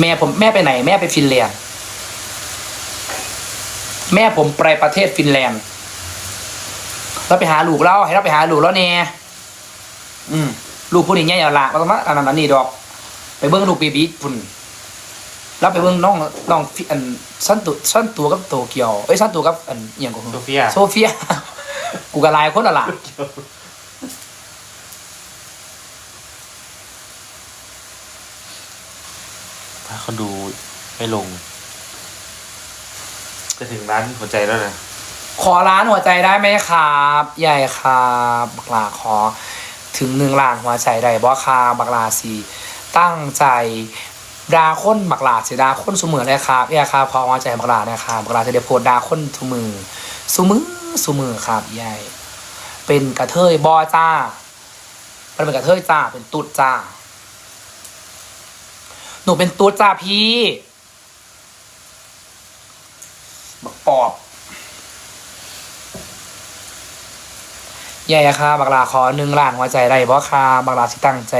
แม่ผมแม่ไปไหน แม่ไปฟินแลนด์แม่ผมไปประเทศฟินแลนด์แล้วไปหาลูกเราให้เราไปหาลูกแล้วเนี่ยอืมลูกผู้นี้เนี่ยอย่าละมาต้องมาอันนั้นอันนี้ดอก ไปเบิ้งลูกเบบีพุ่นแล้วไปเบิ้งน้องน้องฟิอันสั้นตัวสั้นตัวกับโตเกียวเอ้ยสั้นตัวกับอันอหย่างของโซเฟียโซเฟียกูกะลายคนละล่ะ ถ้าเขาดูไม่ลง จะถึงร้านหัวใจแล้วนะขอร้านหัวใจได้ไหมครับ ใหญ่ครับบักลาขอ ถึงหนึ่งล้านหัวใจได้บ่ครับบักลาสีตั้งใจดาค้นบักลาสีดาค้นสมือเลยครับใหญ่ครับขอหัวใจบักลานะครับบักลาจะได้โพสต์ดาค้นทุมือสุมือสุมือครับใหญ่เป็นกระเทยบอจ้ามันเป็นกระเทยจ้าเป็นตุ๊ดจ้าห นูเป็นตุ๊ดจ้าพี่บักปอบใหญ่ค่ะบักลาขอหนึ่งล้านหัวใจได้บ่ค่ะบักลาสิตั้งใจ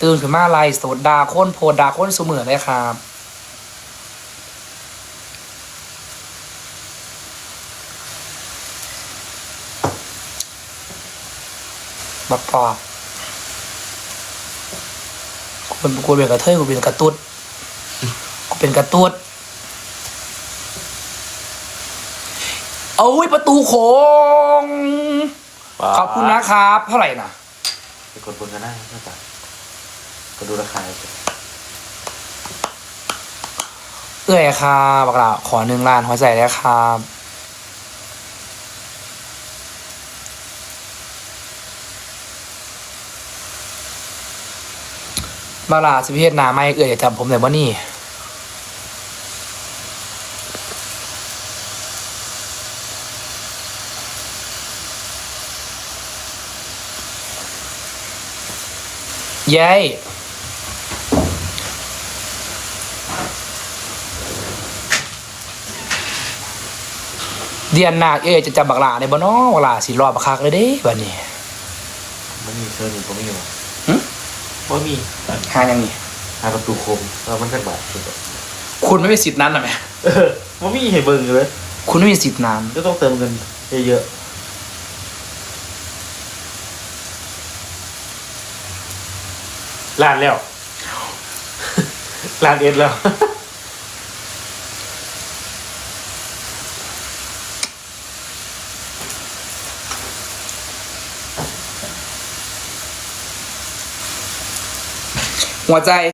ตื่นขึ้นมาไล่สดดาโค้นโพดดาค้นสุเหมือนเลยครับบักปอบ กูเป็นกูเป็นกระเทยกูเป็นกระตุ้ดกูเป็นกระตุ้ดโอ้ยประตูโค้งขอบคุณนะครับ เท่าไหร่นะไปกดบนกันได้น่าจะก็ดูราคาไปเอื้อยครับบักลาขอหนึ่งล้านหัวใจแล้วครับ บักลาสิพิเทศนาไม่เอื้อยจะจำผมแต่ว่านี่เย้ยเดียนนาเอ้ยจะจำบักลาในบ่เน้อบักลาสิรอบบักคักเลยเด้บัดนี้ไม่มีเสื้อนี่ผมไม่อยู่ หึว่ามีหายังนี่หาประตูคมแล้วมันสักบาทคุณคุณไม่มีสิทธิ์นั้นหรอไหมเออว่ามีให้เบิ่งเลยคุณไม่มีสิทธิ์นั้นก็ต้องเติมเงินเยอะๆล้านแล้วล้านเอ็ดแล้ว หัวใจ